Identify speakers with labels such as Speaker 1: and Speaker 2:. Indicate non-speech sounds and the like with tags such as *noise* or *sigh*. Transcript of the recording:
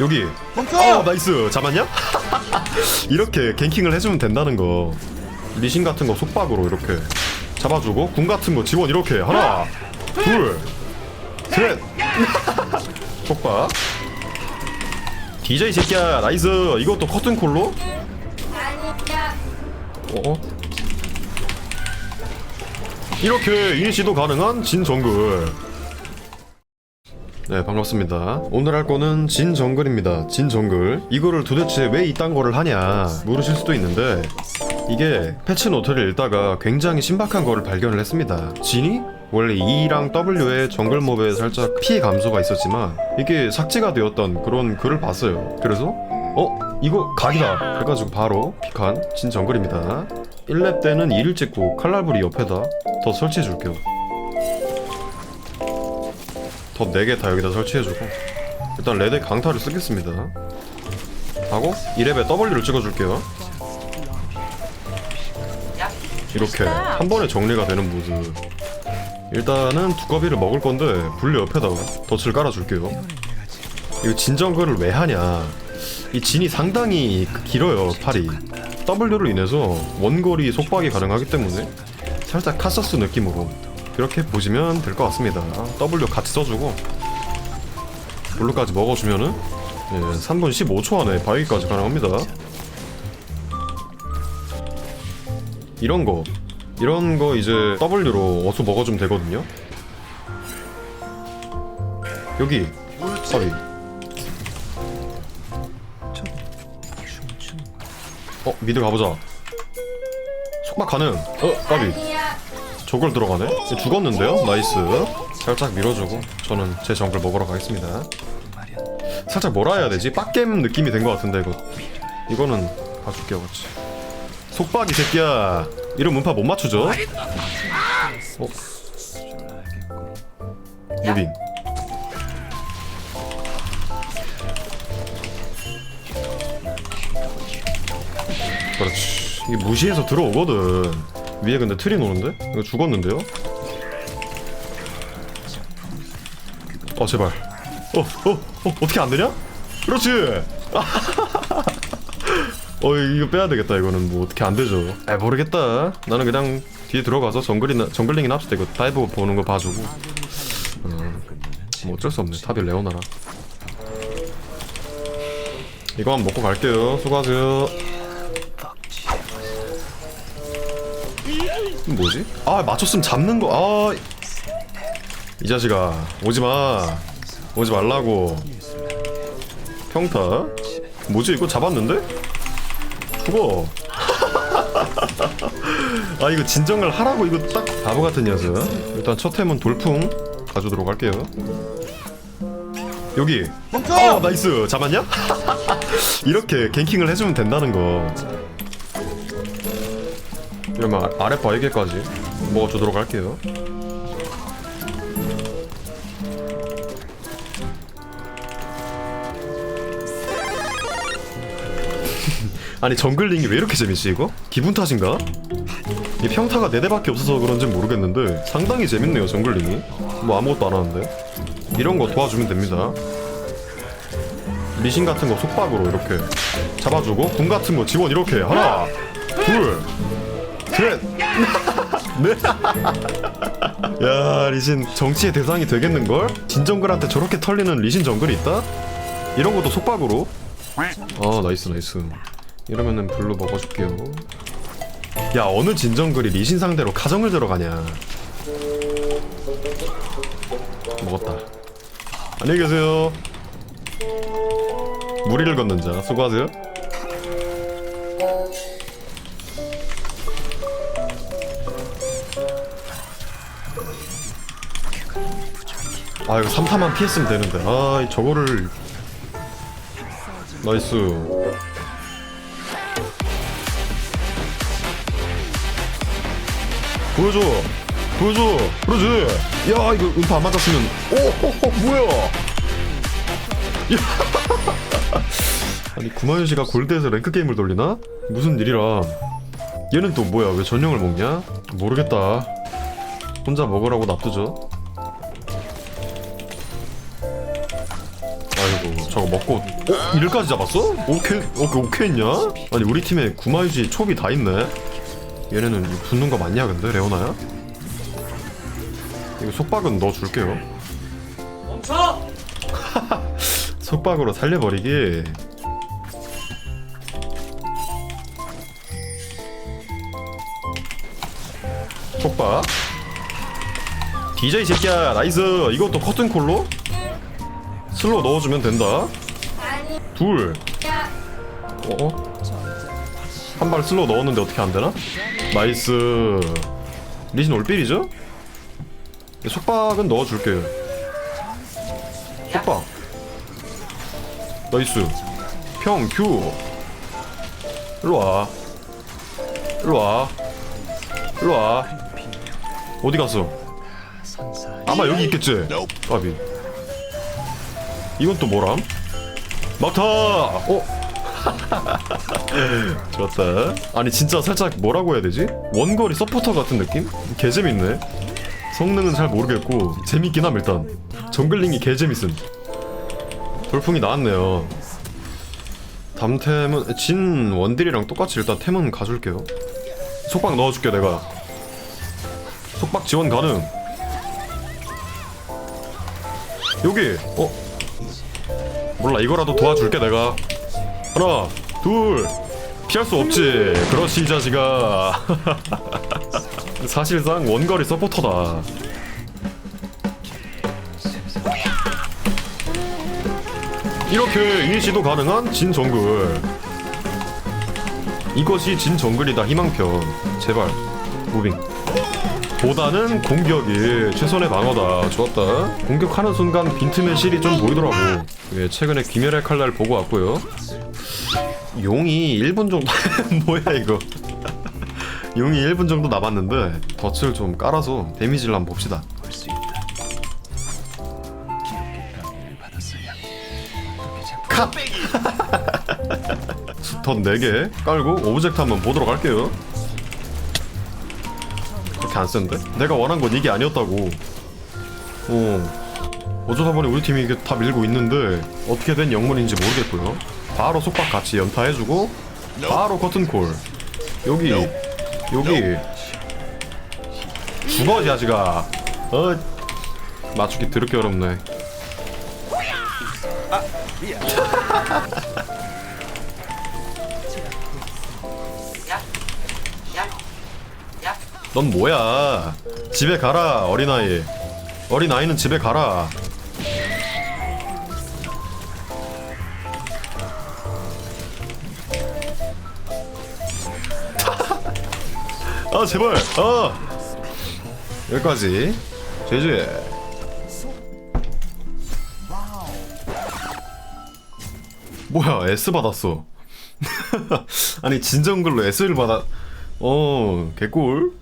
Speaker 1: 여기.
Speaker 2: 멈춰!
Speaker 1: 어 나이스. 잡았냐? *laughs* 이렇게 갱킹을 해주면 된다는 거. 리신 같은 거 속박으로 이렇게 잡아주고 궁 같은 거 지원 이렇게. 하나 둘셋. *laughs* 속박. DJ 새끼야 나이스. 이것도 커튼콜로? 어? 이렇게 이니시도 가능한 진 정글 네 반갑습니다. 오늘 할 거는 진 정글입니다. 진 정글. 이거를 도대체 왜 이딴 거를 하냐 물으실 수도 있는데 이게 패치 노트를 읽다가 굉장히 신박한 거를 발견을 했습니다. 진이? 원래 E랑 W의 정글 몹에 살짝 피해 감소가 있었지만 이게 삭제가 되었던 그런 글을 봤어요. 그래서 어? 이거 각이다. 그래가지고 바로 픽한 진 정글입니다. 1렙 때는 2를 찍고 칼날부리 옆에다 더 설치해 줄게요 더 4개 다 여기다 설치해주고 일단 레드 강타를 쓰겠습니다. 하고 2렙에 W를 찍어줄게요. 이렇게 한 번에 정리가 되는 모습 일단은 두꺼비를 먹을 건데 분리 옆에다가 덫을 깔아줄게요. 이거 진정글을 왜 하냐. 이 진이 상당히 길어요 팔이. W로 인해서 원거리 속박이 가능하기 때문에 살짝 카서스 느낌으로 그렇게 보시면 될 것 같습니다. W 같이 써주고 블루까지 먹어주면은 예, 3분 15초 안에 바위까지 가능합니다. 이런 거 이런 거 이제 W로 어수 먹어주면 되거든요. 여기 바위 어 미드 가보자. 속박 가능. 어 바위 저걸 들어가네? 죽었는데요? 나이스 살짝 밀어주고 저는 제 정글 먹으러 가겠습니다 살짝 뭐라 해야 되지? 빡겜 느낌이 된 것 같은데 이거 이거는 봐줄게요 같이 속박 이 새끼야 이런 문파 못 맞추죠? 어? 무빙 그렇지 이게 무시해서 들어오거든 위에 근데 트리 노는데? 이거 죽었는데요? 어 제발. 어 어 어, 어 떻게 안 되냐? 그렇지! *laughs* 어 이거 빼야 되겠다 이거는. 뭐 어떻게 안 되죠. 아 모르겠다. 나는 그냥 뒤에 들어가서 정글이나 정글링이나 합시다. 이거 다이브 보는 거 봐주고. 음, 뭐 어쩔 수 없네. 탑이 레오나라. 이거 한번 먹고 갈게요. 수고하세요 뭐지? 아 맞췄으면 잡는 거. 아. 이 자식아 오지 마 오지 말라고 평타 뭐지 이거 잡았는데? 죽어 *laughs* 아 이거 진정을 하라고 이거 딱 바보 같은 녀석 일단 첫 템은 돌풍 가져도록 할게요 여기
Speaker 2: 멈춰!
Speaker 1: 아 나이스 잡았냐? *laughs* 이렇게 갱킹을 해주면 된다는 거 이러면 아- 아랫 바위게까지 먹어주도록 할게요. *laughs* 아니 정글링이 왜 이렇게 재밌지 이거? 기분 탓인가? 이 평타가 4대밖에 없어서 그런지 모르겠는데 상당히 재밌네요 정글링이. 뭐 아무것도 안 하는데. 이런 거 도와주면 됩니다. 미신 같은 거 속박으로 이렇게 잡아주고 궁 같은 거 지원 이렇게. 하나 둘 셋 *laughs* 네. 야 리신 정치의 대상이 되겠는 걸? 진정글한테 저렇게 털리는 리신 정글이 있다? 이런 것도 속박으로. 아 나이스 나이스. 이러면은 블루 먹어줄게요. 야 어느 진정글이 리신 상대로 가정을 들어가냐? 먹었다. 안녕히 계세요. 무리를 걷는 자 수고하세요 아 이거 3타만 피했으면 되는데. 아 저거를. 나이스. 보여줘. 보여줘. 그러지. 야 이거 음파 안 맞았으면. 오호호 뭐야? 야. *laughs* 아니 구마윤 씨가 골드에서 랭크 게임을 돌리나? 무슨 일이라. 얘는 또 뭐야? 왜 전령을 먹냐? 모르겠다. 혼자 먹으라고 놔두죠 아이고 저거 먹고 어? 이를까지 잡았어? 오케이 오케이 오케이 했냐? 아니 우리 팀에 구마유지 촉이 다 있네 얘네는 이거 붙는 거 맞냐 근데 레오나야? 이거 속박은 넣어줄게요
Speaker 2: 멈춰! *laughs*
Speaker 1: 속박으로 살려버리기 속박 DJ 새끼야 나이스 이것도 커튼콜로 슬로우 넣어주면 된다. 둘. 어? 한 발 슬로우 넣었는데 어떻게 안 되나? 나이스. 리신 올빌이죠? 속박은 넣어줄게요 속박. 나이스. 평 큐. 일로와. 일로와. 일로와. 어디 갔어? 아마 여기 있겠지? 까비 이건 또 뭐람? 막타! 어? *laughs* 좋았다. 아니 진짜 살짝 뭐라고 해야 되지? 원거리 서포터 같은 느낌? 개재밌네. 성능은 잘 모르겠고 재밌긴 함 일단. 정글링이 개재밌음. 돌풍이 나왔네요. 담템은 진 원딜이랑 똑같이 일단 템은 가줄게요. 속박 넣어줄게 내가. 속박 지원 가능. 여기! 어 몰라 이거라도 도와줄게 내가. 하나 둘 피할 수 없지. 그렇지 이 자식아. *laughs* 사실상 원거리 서포터다. 이렇게 인시도 가능한 진 정글 이것이 진 정글이다 희망편 제발 무빙 보다는 공격이 최선의 방어다. 좋았다. 공격하는 순간 빈틈의 실이 좀 보이더라고. 예, 최근에 귀멸의 칼날 보고 왔고요. 용이 1분 정도 *laughs* 뭐야 이거? 용이 1분 정도 남았는데 덫을 좀 깔아서 데미지를 한번 봅시다. 컷! 던 4개 *laughs* 깔고 오브젝트 한번 보도록 할게요 그렇게 안 센데? 내가 원한 건 이게 아니었다고. 어. 어쩌다 보니 우리 팀이 이게 다 밀고 있는데 어떻게 된 영문인지 모르겠고요. 바로 속박 같이 연타해주고 바로 커튼콜. 여기 여기. 죽어 자식아 어. 맞추기 드럽게 어렵네 *laughs* 넌 뭐야? 집에 가라 어린아이. 어린아이는 집에 가라. *laughs* 아 제발. 아 여기까지. 제제. 뭐야 S 받았어. *laughs* 아니 진정글로 S를 받아. 어 개꿀.